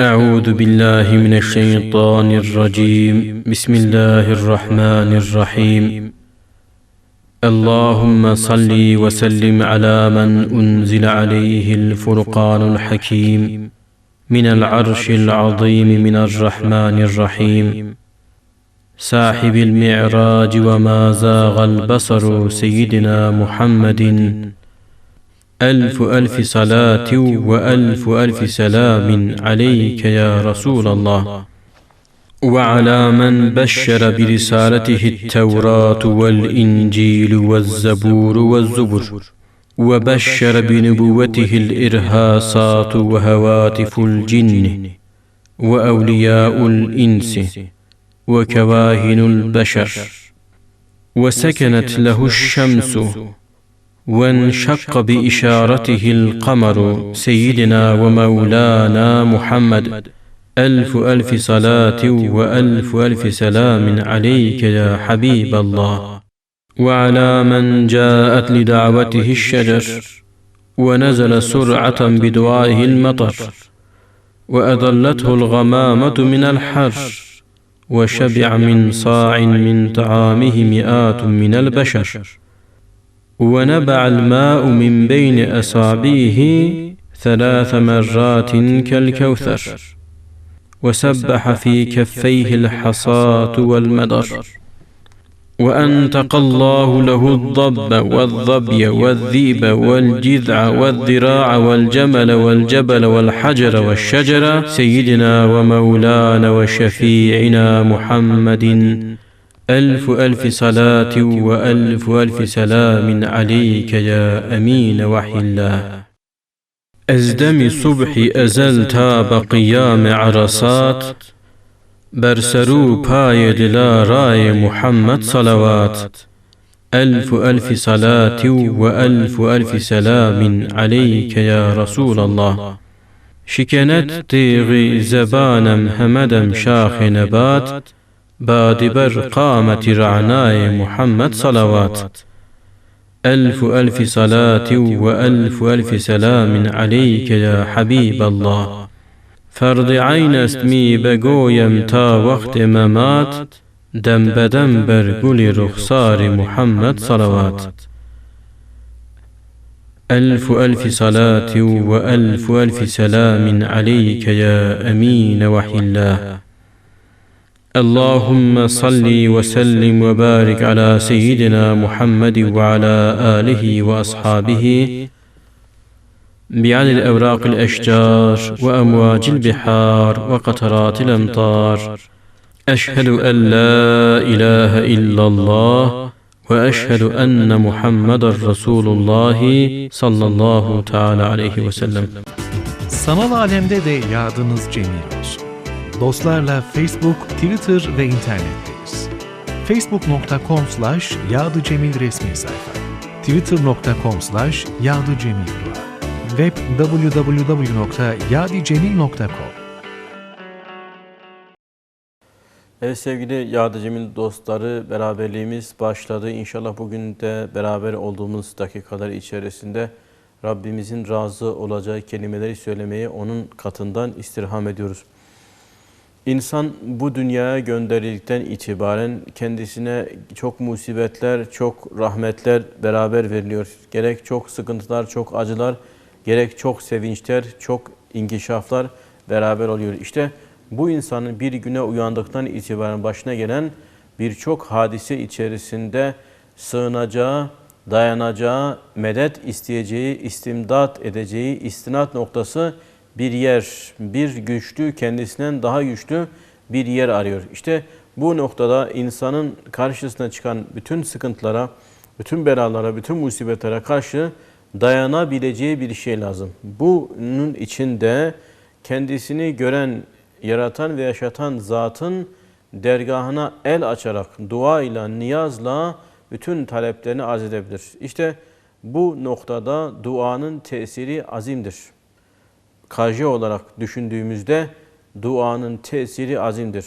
أعوذ بالله من الشيطان الرجيم. بسم الله الرحمن الرحيم. اللهم صل وسلم على من أنزل عليه الفرقان الحكيم. من العرش العظيم من الرحمن الرحيم. صاحب المعراج وما زاغ البصر سيدنا محمد. ألف ألف صلاة وألف ألف سلام عليك يا رسول الله. وعلى من بشر برسالته التوراة والإنجيل والزبور والزبر. وبشر بنبوته الإرهاصات وهواتف الجن وأولياء الإنس وكواهن البشر. وسكنت له الشمس وانشق بإشارته القمر سيدنا ومولانا محمد. ألف ألف صلاة وألف ألف سلام عليك يا حبيب الله. وعلى من جاءت لدعوته الشجر ونزل سرعة بدعائه المطر وأضلته الغمامة من الحر وشبع من صاع من طعامه مئات من البشر. ونبع الماء من بين أصابعه ثلاث مرات كالكوثر وسبح في كفيه الحصاة والمدر. وأنتق الله له الضب والظبي والذيب والجذع والذراع والجمل والجبل والحجر والشجر سيدنا ومولانا وشفيعنا محمد. ألف ألف صلاة وألف ألف سلام عليك يا أمين وحي الله. أزدم صبح أزل تاب قيام عرصات. برسرو باي دلا راي محمد صلوات. ألف ألف صلاة وألف ألف سلام عليك يا رسول الله. شكنت تيغي زبانم همدم شاخ نبات. بادبر قامة رعناي محمد صلوات. ألف ألف صلاة وألف ألف سلام عليك يا حبيب الله. فرض عين اسمي بقويم تا وقت ممات. دم بدم برقل رخصار محمد صلوات. ألف ألف صلاة وألف ألف سلام عليك يا أمين وحي الله. اللهم صل وسلم وبارك على سيدنا محمد وعلى آله وأصحابه بعدد الأوراق الأشجار وأمواج البحار وقطرات الأمطار أشهد أن لا إله إلا الله وأشهد أن محمد رسول الله صلى الله تعالى عليه وسلم Sanal alemde de yadınız cemil olsun. Dostlarla Facebook, Twitter ve internetteyiz. facebook.com slash yadıcemil resmi sayfa. twitter.com slash yadıcemildua. web www.yadicemil.com Evet sevgili Yadıcım'ın dostları beraberliğimiz başladı. İnşallah bugün de beraber olduğumuz dakikalar içerisinde Rabbimizin razı olacağı kelimeleri söylemeyi onun katından istirham ediyoruz. İnsan bu dünyaya gönderildikten itibaren kendisine çok musibetler, çok rahmetler beraber veriliyor. Gerek çok sıkıntılar, çok acılar, gerek çok sevinçler, çok inkişaflar beraber oluyor. İşte bu insanın bir güne uyandıktan itibaren başına gelen birçok hadise içerisinde sığınacağı, dayanacağı, medet isteyeceği, istimdat edeceği istinat noktası bir yer, bir güçlü, kendisinden daha güçlü bir yer arıyor. İşte bu noktada insanın karşısına çıkan bütün sıkıntılara, bütün belalara, bütün musibetlere karşı dayanabileceği bir şey lazım. Bunun içinde kendisini gören, yaratan ve yaşatan zatın dergahına el açarak, dua ile, niyazla bütün taleplerini arz edebilir. İşte bu noktada duanın tesiri azimdir. KJ olarak düşündüğümüzde duanın tesiri azimdir.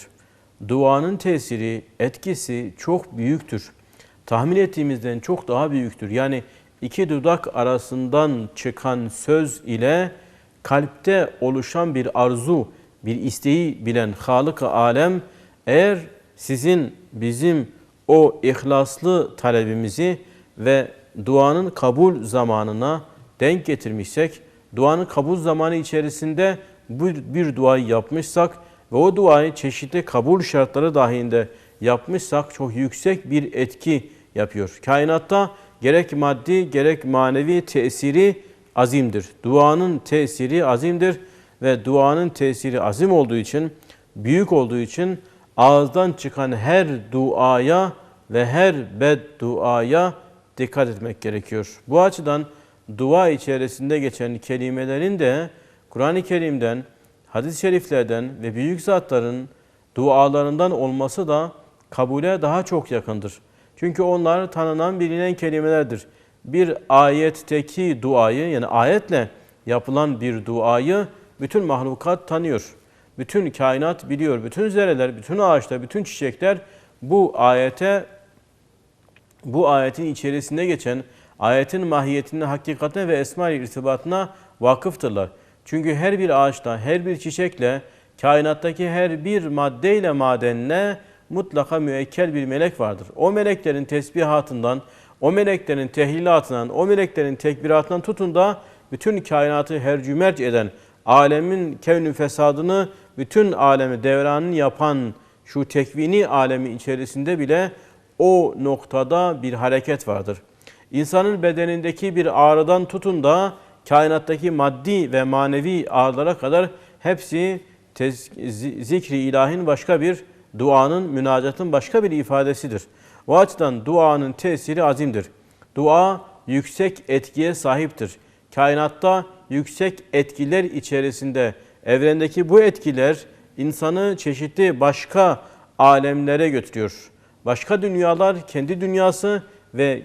Duanın tesiri, etkisi çok büyüktür. Tahmin ettiğimizden çok daha büyüktür. Yani iki dudak arasından çıkan söz ile kalpte oluşan bir arzu, bir isteği bilen Halık-ı Alem eğer sizin bizim o ihlaslı talebimizi ve duanın kabul zamanına denk getirmişsek, duanın kabul zamanı içerisinde bir, bir duayı yapmışsak ve o duayı çeşitli kabul şartları dahilinde yapmışsak çok yüksek bir etki yapıyor. Kainatta gerek maddi gerek manevi tesiri azimdir. Duanın tesiri azimdir ve duanın tesiri azim olduğu için, büyük olduğu için ağızdan çıkan her duaya ve her bedduaya dikkat etmek gerekiyor. Bu açıdan dua içerisinde geçen kelimelerin de Kur'an-ı Kerim'den, hadis-i şeriflerden ve büyük zatların dualarından olması da kabule daha çok yakındır. Çünkü onlar tanınan bilinen kelimelerdir. Bir ayetteki duayı yani ayetle yapılan bir duayı bütün mahlukat tanıyor. Bütün kainat biliyor. Bütün zerreler, bütün ağaçlar, bütün çiçekler bu ayete bu ayetin içerisinde geçen ayetin mahiyetine, hakikatine ve esma irtibatına vakıftırlar. Çünkü her bir ağaçta, her bir çiçekle, kainattaki her bir maddeyle madenle mutlaka müekkel bir melek vardır. O meleklerin tesbihatından, o meleklerin tehlilatından, o meleklerin tekbiratından tutun da bütün kainatı hercümerc eden, alemin kevnü fesadını, bütün alemi devranını yapan şu tekvini alemi içerisinde bile o noktada bir hareket vardır. İnsanın bedenindeki bir ağrıdan tutun da kainattaki maddi ve manevi ağrılara kadar hepsi zikri ilahin başka bir duanın, münacatın başka bir ifadesidir. O açıdan duanın tesiri azimdir. Dua yüksek etkiye sahiptir. Kainatta yüksek etkiler içerisinde evrendeki bu etkiler insanı çeşitli başka alemlere götürüyor. Başka dünyalar kendi dünyası ve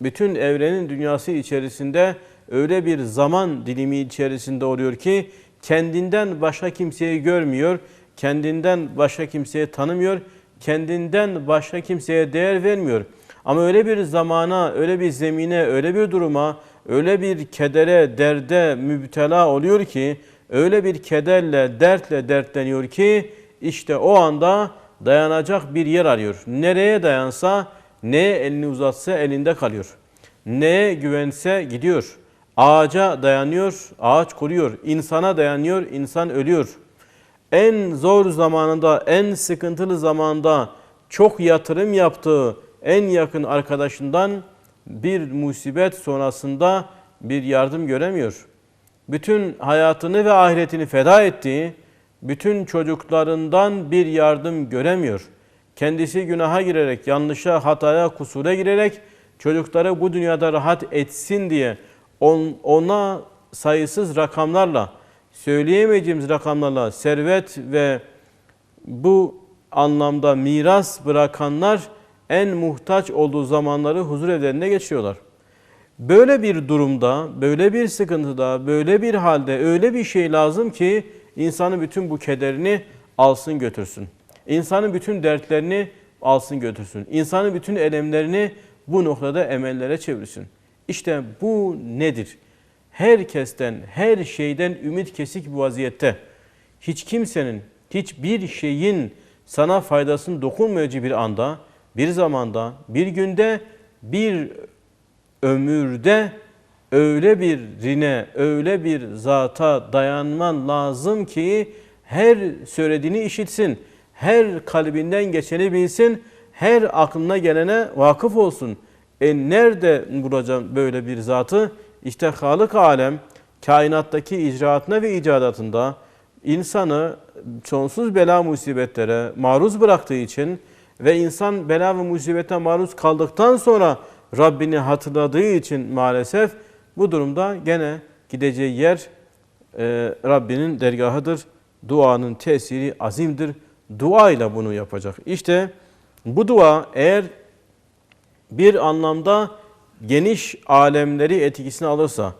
bütün evrenin dünyası içerisinde öyle bir zaman dilimi içerisinde oluyor ki kendinden başka kimseyi görmüyor, kendinden başka kimseyi tanımıyor, kendinden başka kimseye değer vermiyor. Ama öyle bir zamana, öyle bir zemine, öyle bir duruma, öyle bir kedere, derde müptela oluyor ki, öyle bir kederle, dertle dertleniyor ki, işte o anda dayanacak bir yer arıyor. Nereye dayansa, neye elini uzatsa elinde kalıyor. Neye güvense gidiyor. Ağaca dayanıyor, ağaç kuruyor. İnsana dayanıyor, insan ölüyor. En zor zamanında, en sıkıntılı zamanda çok yatırım yaptığı en yakın arkadaşından bir musibet sonrasında bir yardım göremiyor. Bütün hayatını ve ahiretini feda ettiği, bütün çocuklarından bir yardım göremiyor. Kendisi günaha girerek, yanlışa, hataya, kusura girerek çocukları bu dünyada rahat etsin diye ona sayısız rakamlarla, söyleyemeyeceğimiz rakamlarla servet ve bu anlamda miras bırakanlar en muhtaç olduğu zamanları huzur evlerinde geçiyorlar. Böyle bir durumda, böyle bir sıkıntıda, böyle bir halde öyle bir şey lazım ki insanın bütün bu kederini alsın götürsün. İnsanın bütün dertlerini alsın götürsün. İnsanın bütün elemlerini bu noktada emellere çevirsin. İşte bu nedir? Herkesten, her şeyden ümit kesik bu vaziyette. Hiç kimsenin, hiçbir şeyin sana faydasının dokunmayacağı bir anda, bir zamanda, bir günde, bir ömürde öyle bir rine, öyle bir zata dayanman lazım ki her söylediğini işitsin, her kalbinden geçeni bilsin, her aklına gelene vakıf olsun. E nerede bulacağım böyle bir zatı? İşte Halık Alem kainattaki icraatına ve icadatında insanı sonsuz bela musibetlere maruz bıraktığı için ve insan bela ve musibete maruz kaldıktan sonra Rabbini hatırladığı için maalesef bu durumda gene gideceği yer e, Rabbinin dergahıdır. Duanın tesiri azimdir. Dua ile bunu yapacak. İşte bu dua eğer bir anlamda geniş alemleri etkisine alırsa,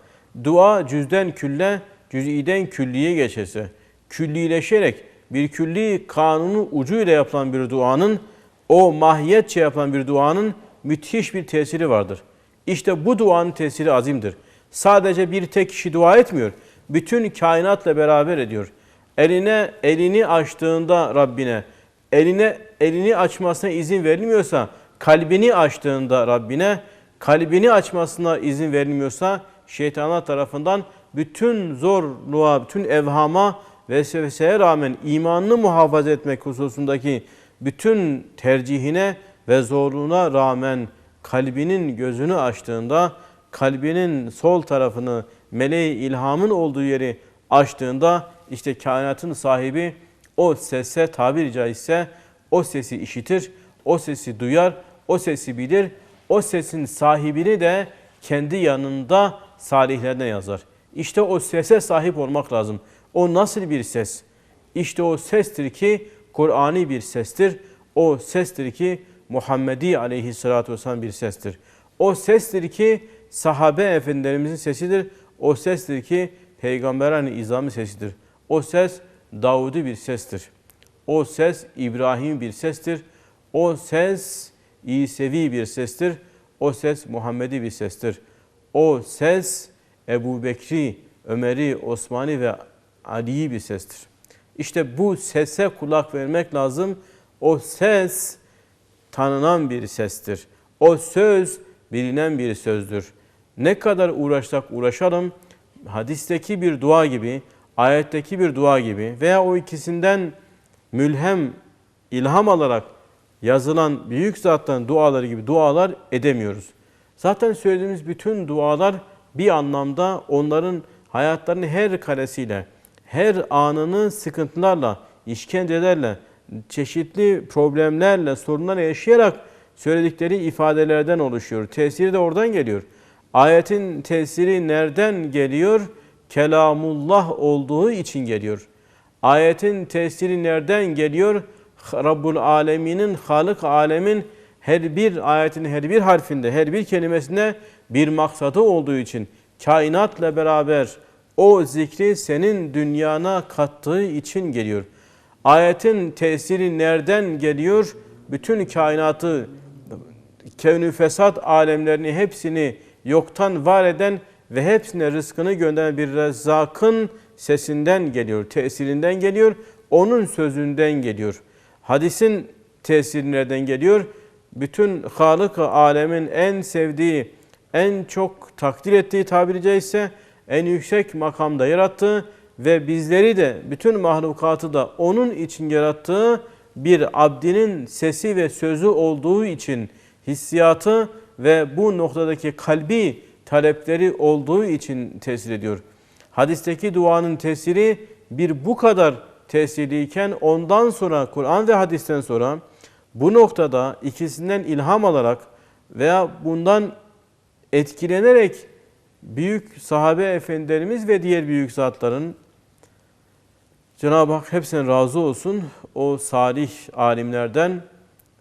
dua cüzden külle, cüz'iden külliye geçerse, küllileşerek bir külli kanunun ucuyla yapılan bir duanın, o mahiyetçe yapılan bir duanın müthiş bir tesiri vardır. İşte bu duanın tesiri azimdir. Sadece bir tek kişi dua etmiyor. Bütün kainatla beraber ediyor. Eline elini açtığında Rabbine, eline elini açmasına izin verilmiyorsa, kalbini açtığında Rabbine, kalbini açmasına izin verilmiyorsa şeytanlar tarafından bütün zorluğa, bütün evhama vesveseye rağmen imanını muhafaza etmek hususundaki bütün tercihine ve zorluğuna rağmen kalbinin gözünü açtığında, kalbinin sol tarafını meleği ilhamın olduğu yeri açtığında işte kainatın sahibi o sese tabiri caizse o sesi işitir, o sesi duyar, o sesi bilir, o sesin sahibini de kendi yanında salihlerine yazar. İşte o sese sahip olmak lazım. O nasıl bir ses? İşte o sestir ki Kur'ani bir sestir. O sestir ki Muhammedi aleyhissalatü vesselam bir sestir. O sestir ki sahabe efendilerimizin sesidir. O sestir ki peygamberin izamı sesidir. O ses Davud'u bir sestir. O ses İbrahim bir sestir. O ses İsevi bir sestir. O ses Muhammedi bir sestir. O ses Ebu Bekri, Ömer'i, Osman'ı ve Ali'yi bir sestir. İşte bu sese kulak vermek lazım. O ses tanınan bir sestir. O söz bilinen bir sözdür. Ne kadar uğraşsak uğraşalım, hadisteki bir dua gibi, ayetteki bir dua gibi veya o ikisinden mülhem, ilham alarak yazılan büyük zattan duaları gibi dualar edemiyoruz. Zaten söylediğimiz bütün dualar bir anlamda onların hayatlarının her karesiyle, her anını sıkıntılarla, işkencelerle, çeşitli problemlerle, sorunlar yaşayarak söyledikleri ifadelerden oluşuyor. Tesiri de oradan geliyor. Ayetin tesiri nereden geliyor? Kelamullah olduğu için geliyor. Ayetin tesiri nereden geliyor? Rabbul Alemin'in, Halık Alemin her bir ayetin her bir harfinde, her bir kelimesinde bir maksadı olduğu için kainatla beraber o zikri senin dünyana kattığı için geliyor. Ayetin tesiri nereden geliyor? Bütün kainatı, kevnü fesat alemlerini hepsini yoktan var eden ve hepsine rızkını gönderen bir rezzakın sesinden geliyor, tesirinden geliyor, onun sözünden geliyor. Hadisin tesiri nereden geliyor? Bütün halık alemin en sevdiği, en çok takdir ettiği tabiri caizse en yüksek makamda yarattığı ve bizleri de bütün mahlukatı da onun için yarattığı bir abdinin sesi ve sözü olduğu için hissiyatı ve bu noktadaki kalbi talepleri olduğu için tesir ediyor. Hadisteki duanın tesiri bir bu kadar tesirliyken ondan sonra Kur'an ve hadisten sonra bu noktada ikisinden ilham alarak veya bundan etkilenerek büyük sahabe efendilerimiz ve diğer büyük zatların Cenab-ı Hak hepsine razı olsun. O salih alimlerden,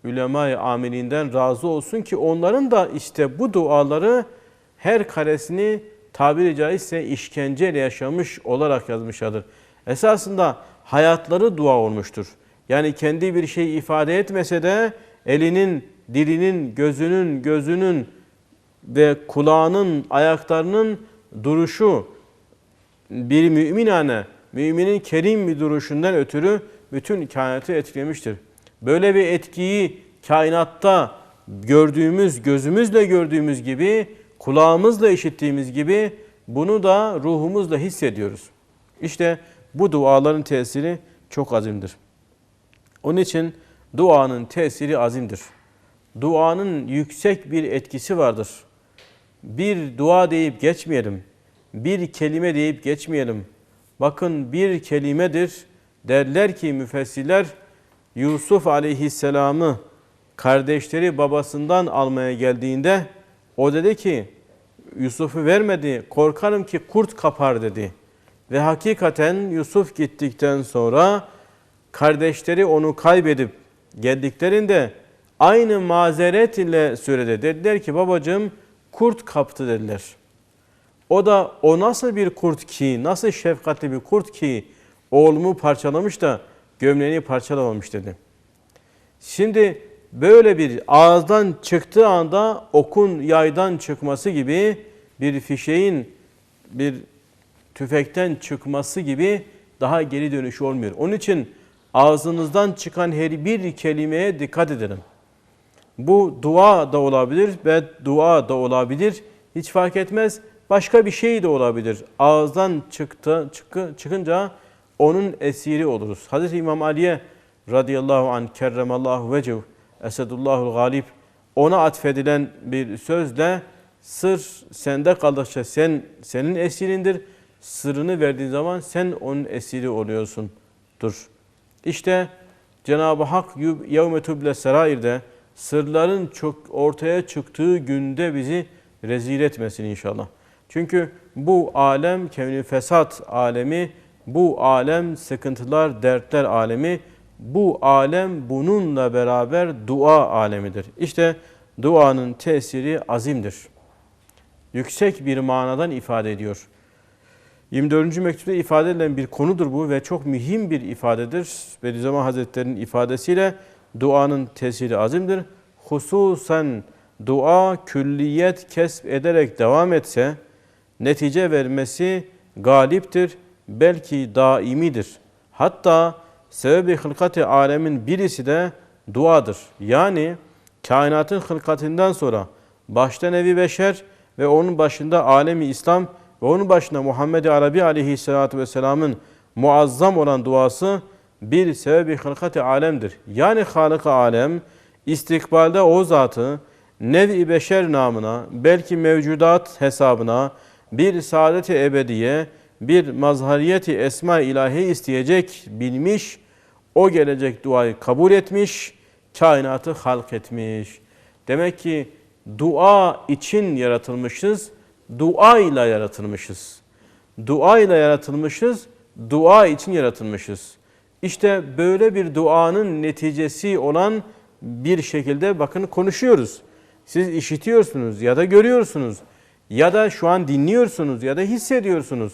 ulema-i amilinden razı olsun ki onların da işte bu duaları her karesini tabiri caizse işkenceyle yaşamış olarak yazmışlardır. Esasında hayatları dua olmuştur. Yani kendi bir şey ifade etmese de elinin, dilinin, gözünün, gözünün ve kulağının, ayaklarının duruşu bir müminane, müminin kerim bir duruşundan ötürü bütün kainatı etkilemiştir. Böyle bir etkiyi kainatta gördüğümüz, gözümüzle gördüğümüz gibi, kulağımızla işittiğimiz gibi bunu da ruhumuzla hissediyoruz. İşte bu duaların tesiri çok azimdir. Onun için duanın tesiri azimdir. Duanın yüksek bir etkisi vardır. Bir dua deyip geçmeyelim. Bir kelime deyip geçmeyelim. Bakın bir kelimedir. Derler ki müfessirler Yusuf aleyhisselamı kardeşleri babasından almaya geldiğinde o dedi ki Yusuf'u vermedi korkarım ki kurt kapar dedi. Ve hakikaten Yusuf gittikten sonra kardeşleri onu kaybedip geldiklerinde aynı mazeret ile söyledi. Dediler ki babacığım kurt kaptı dediler. O da o nasıl bir kurt ki, nasıl şefkatli bir kurt ki oğlumu parçalamış da gömleğini parçalamamış dedi. Şimdi böyle bir ağızdan çıktığı anda okun yaydan çıkması gibi bir fişeğin bir tüfekten çıkması gibi daha geri dönüş olmuyor. Onun için ağzınızdan çıkan her bir kelimeye dikkat edelim. Bu dua da olabilir ve dua da olabilir. Hiç fark etmez. Başka bir şey de olabilir. Ağızdan çıktı, çıkı, çıkınca onun esiri oluruz. Hazreti İmam Ali'ye radıyallahu anh kerremallahu vecev esedullahul galip ona atfedilen bir sözle sır sende kaldıkça sen senin esirindir. Sırrını verdiğin zaman sen onun esiri oluyorsun. Dur. İşte Cenab-ı Hak yevme tuble serairde sırların çok ortaya çıktığı günde bizi rezil etmesin inşallah. Çünkü bu alem kevni fesat alemi, bu alem sıkıntılar, dertler alemi, bu alem bununla beraber dua alemidir. İşte duanın tesiri azimdir. Yüksek bir manadan ifade ediyor. 24. mektupta ifade edilen bir konudur bu ve çok mühim bir ifadedir. Bediüzzaman Hazretleri'nin ifadesiyle duanın tesiri azimdir. Hususen dua külliyet kesb ederek devam etse netice vermesi galiptir, belki daimidir. Hatta sebebi hılkati alemin birisi de duadır. Yani kainatın hılkatinden sonra başta Nevi Beşer ve onun başında alemi İslam ve onun başında Muhammed Arabi aleyhissalatu vesselamın muazzam olan duası bir sebebi hılkati alemdir. Yani halık alem istikbalde o zatı nevi beşer namına belki mevcudat hesabına bir saadet-i ebediye bir mazhariyeti esma ilahi isteyecek bilmiş o gelecek duayı kabul etmiş kainatı halk etmiş. Demek ki dua için yaratılmışız dua ile yaratılmışız. Dua ile yaratılmışız, dua için yaratılmışız. İşte böyle bir duanın neticesi olan bir şekilde bakın konuşuyoruz. Siz işitiyorsunuz ya da görüyorsunuz ya da şu an dinliyorsunuz ya da hissediyorsunuz.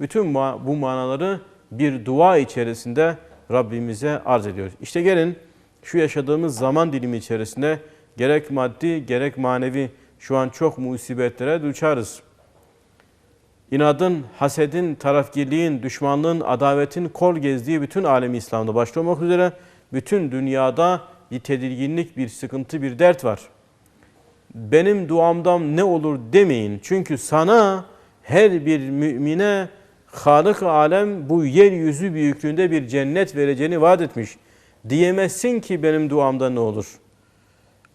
Bütün bu manaları bir dua içerisinde Rabbimize arz ediyoruz. İşte gelin şu yaşadığımız zaman dilimi içerisinde gerek maddi gerek manevi şu an çok musibetlere duçarız. İnadın, hasedin, tarafgirliğin, düşmanlığın, adavetin kol gezdiği bütün alemi İslam'da başta olmak üzere bütün dünyada bir tedirginlik, bir sıkıntı, bir dert var. Benim duamdan ne olur demeyin. Çünkü sana her bir mümine Halık alem bu yeryüzü büyüklüğünde bir cennet vereceğini vaat etmiş. Diyemezsin ki benim duamda ne olur.''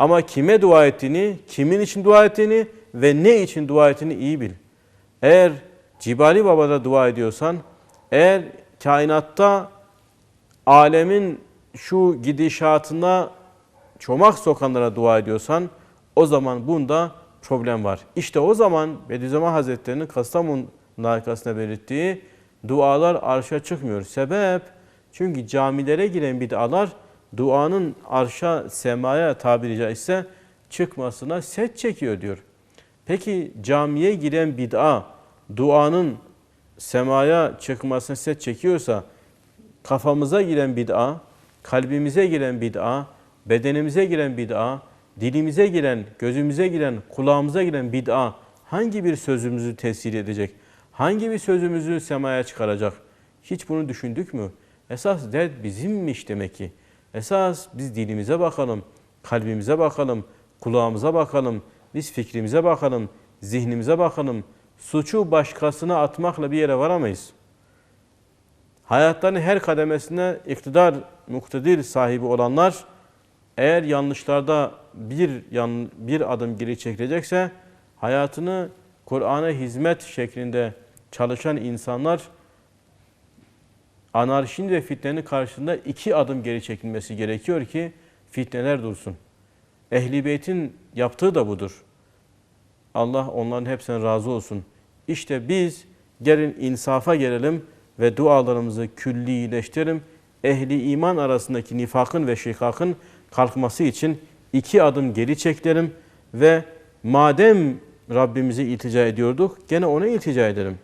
Ama kime dua ettiğini, kimin için dua ettiğini ve ne için dua ettiğini iyi bil. Eğer Cibali Baba'da dua ediyorsan, eğer kainatta alemin şu gidişatına çomak sokanlara dua ediyorsan o zaman bunda problem var. İşte o zaman Bediüzzaman Hazretleri'nin Kastamonu arkasında belirttiği dualar arşa çıkmıyor. Sebep çünkü camilere giren bid'alar duanın arşa, semaya tabiri caizse çıkmasına set çekiyor diyor. Peki camiye giren bid'a duanın semaya çıkmasına set çekiyorsa kafamıza giren bid'a, kalbimize giren bid'a, bedenimize giren bid'a, dilimize giren, gözümüze giren, kulağımıza giren bid'a hangi bir sözümüzü tesir edecek? Hangi bir sözümüzü semaya çıkaracak? Hiç bunu düşündük mü? Esas dert bizimmiş demek ki. Esas biz dilimize bakalım, kalbimize bakalım, kulağımıza bakalım, biz fikrimize bakalım, zihnimize bakalım. Suçu başkasına atmakla bir yere varamayız. Hayatlarının her kademesinde iktidar, muktedir sahibi olanlar eğer yanlışlarda bir, yan, bir adım geri çekilecekse hayatını Kur'an'a hizmet şeklinde çalışan insanlar anarşinin ve fitnenin karşısında iki adım geri çekilmesi gerekiyor ki fitneler dursun. Ehli Beyt'in yaptığı da budur. Allah onların hepsine razı olsun. İşte biz gelin insafa gelelim ve dualarımızı küllileştirelim. Ehli iman arasındaki nifakın ve şikakın kalkması için iki adım geri çekelim ve madem Rabbimize iltica ediyorduk gene ona iltica edelim.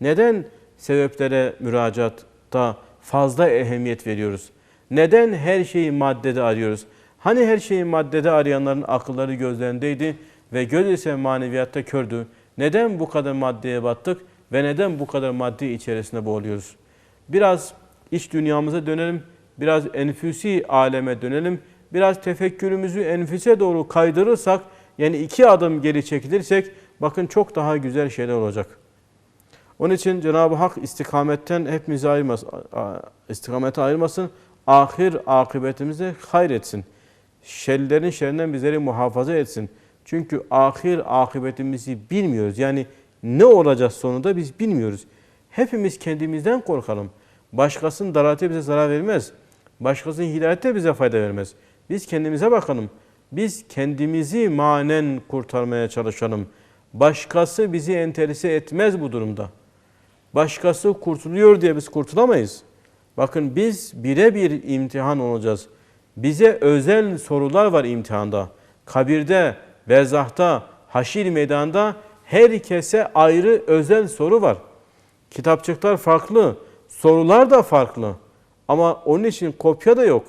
Neden sebeplere müracaat da fazla ehemmiyet veriyoruz. Neden her şeyi maddede arıyoruz? Hani her şeyi maddede arayanların akılları gözlerindeydi ve göz ise maneviyatta kördü. Neden bu kadar maddeye battık ve neden bu kadar maddi içerisinde boğuluyoruz? Biraz iç dünyamıza dönelim, biraz enfüsi aleme dönelim, biraz tefekkürümüzü enfüse doğru kaydırırsak, yani iki adım geri çekilirsek, bakın çok daha güzel şeyler olacak. Onun için Cenab-ı Hak istikametten hepimizi ayırmasın, istikamete ayırmasın, ahir akıbetimizi hayretsin. Şerlerin şerrinden bizleri muhafaza etsin. Çünkü ahir akıbetimizi bilmiyoruz. Yani ne olacak sonunda biz bilmiyoruz. Hepimiz kendimizden korkalım. Başkasının dalaleti bize zarar vermez. Başkasının hidayeti bize fayda vermez. Biz kendimize bakalım. Biz kendimizi manen kurtarmaya çalışalım. Başkası bizi enterese etmez bu durumda. Başkası kurtuluyor diye biz kurtulamayız. Bakın biz birebir imtihan olacağız. Bize özel sorular var imtihanda. Kabirde, berzahta, haşir meydanda herkese ayrı özel soru var. Kitapçıklar farklı, sorular da farklı. Ama onun için kopya da yok.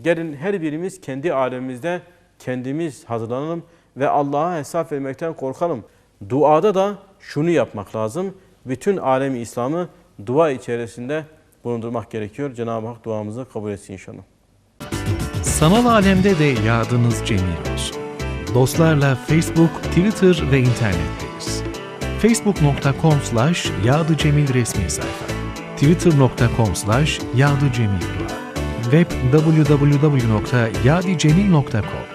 Gelin her birimiz kendi alemimizde kendimiz hazırlanalım ve Allah'a hesap vermekten korkalım. Duada da şunu yapmak lazım. Bütün alemi İslam'ı dua içerisinde bulundurmak gerekiyor. Cenab-ı Hak duamızı kabul etsin inşallah. Sanal alemde de yadınız cemil olsun. Dostlarla Facebook, Twitter ve internetteyiz. facebook.com slash yadıcemil resmi sayfa. twitter.com slash yadıcemil Web www.yadicemil.com